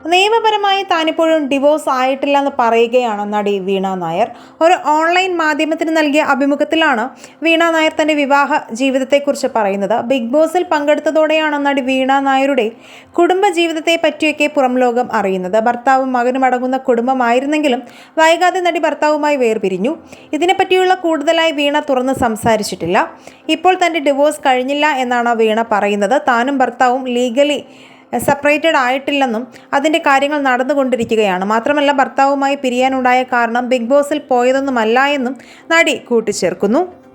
നിയമപരമായി താനിപ്പോഴും ഡിവോഴ്സ് ആയിട്ടില്ല എന്ന് പറയുകയാണ് നടി വീണ നായർ. ഒരു ഓൺലൈൻ മാധ്യമത്തിന് നൽകിയ അഭിമുഖത്തിലാണ് വീണ നായർ തന്റെ വിവാഹ ജീവിതത്തെക്കുറിച്ച് പറയുന്നത്. ബിഗ് ബോസിൽ പങ്കെടുത്തതോടെയാണ് നടി വീണ നായരുടെ കുടുംബ ജീവിതത്തെ പറ്റിയൊക്കെ പുറം ലോകം അറിയുന്നത്. ഭർത്താവും മകനും അടങ്ങുന്ന കുടുംബമായിരുന്നെങ്കിലും വൈകാതെ നടി ഭർത്താവുമായി വേർപിരിഞ്ഞു. ഇതിനെപ്പറ്റിയുള്ള കൂടുതലായി വീണ തുറന്ന് സംസാരിച്ചിട്ടില്ല. ഇപ്പോൾ തന്റെ ഡിവോഴ്സ് കഴിഞ്ഞില്ല എന്നാണ് വീണ പറയുന്നത്. താനും ഭർത്താവും ലീഗലി സെപ്പറേറ്റഡ് ആയിട്ടില്ലെന്നും അതിന്റെ കാര്യങ്ങൾ നടന്നുകൊണ്ടിരിക്കുകയാണ്. മാത്രമല്ല ഭർത്താവുമായി പിരിയാനുണ്ടായ കാരണം ബിഗ് ബോസിൽ പോയതൊന്നുമല്ല എന്നും നടി കൂട്ടിച്ചേർക്കുന്നു.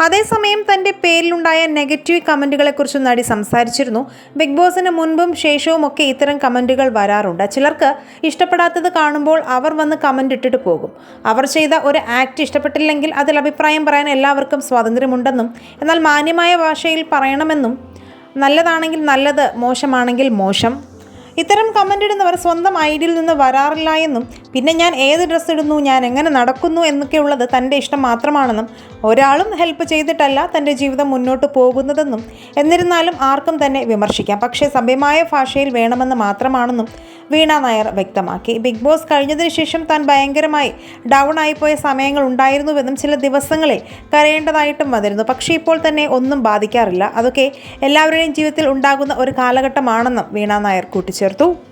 അതേസമയം തന്റെ പേരിലുണ്ടായ നെഗറ്റീവ് കമന്റുകളെക്കുറിച്ച് നടി സംസാരിച്ചിരുന്നു. ബിഗ് ബോസിന് മുൻപും ശേഷവും ഒക്കെ ഇത്തരം കമന്റുകൾ വരാറുണ്ട്. ചിലർക്ക് ഇഷ്ടപ്പെടാത്തത് കാണുമ്പോൾ അവർ വന്ന് കമന്റ് ഇട്ടിട്ട് പോകും. അവർ ചെയ്ത ഒരു ആക്ട് ഇഷ്ടപ്പെട്ടില്ലെങ്കിൽ അതിൽ അഭിപ്രായം പറയാൻ എല്ലാവർക്കും സ്വാതന്ത്ര്യമുണ്ടെന്നും എന്നാൽ മാന്യമായ ഭാഷയിൽ പറയണമെന്നും നല്ലതാണെങ്കിൽ നല്ലത് മോശമാണെങ്കിൽ മോശം. ഇത്തരം കമന്റ് ഇടുന്നവർ സ്വന്തം ഐഡിയിൽ നിന്ന് വരാറില്ല എന്നും പിന്നെ ഞാൻ ഏത് ഡ്രസ്സ് ഇടുന്നു ഞാൻ എങ്ങനെ നടക്കുന്നു എന്നൊക്കെയുള്ളത് തന്റെ ഇഷ്ടം മാത്രമാണെന്നും ഒരാളും ഹെൽപ്പ് ചെയ്തിട്ടല്ല തന്റെ ജീവിതം മുന്നോട്ട് പോകുന്നതെന്നും എന്നിരുന്നാലും ആർക്കും തന്നെ വിമർശിക്കാം. പക്ഷേ സഭ്യമായ ഭാഷയിൽ വേണമെന്ന് മാത്രമാണെന്നും വീണ നായർ വ്യക്തമാക്കി. ബിഗ് ബോസ് കഴിഞ്ഞതിന് ശേഷം താൻ ഭയങ്കരമായി ഡൗൺ ആയിപ്പോയ സമയങ്ങൾ ഉണ്ടായിരുന്നുവെന്നും ചില ദിവസങ്ങളിൽ കരയേണ്ടതായിട്ടും വന്നിരുന്നു. പക്ഷേ ഇപ്പോൾ തന്നെ ഒന്നും ബാധിക്കാറില്ല. അതൊക്കെ എല്ലാവരുടെയും ജീവിതത്തിൽ ഉണ്ടാകുന്ന ഒരു കാലഘട്ടമാണെന്നും വീണ നായർ കൂട്ടിച്ചേർത്തു.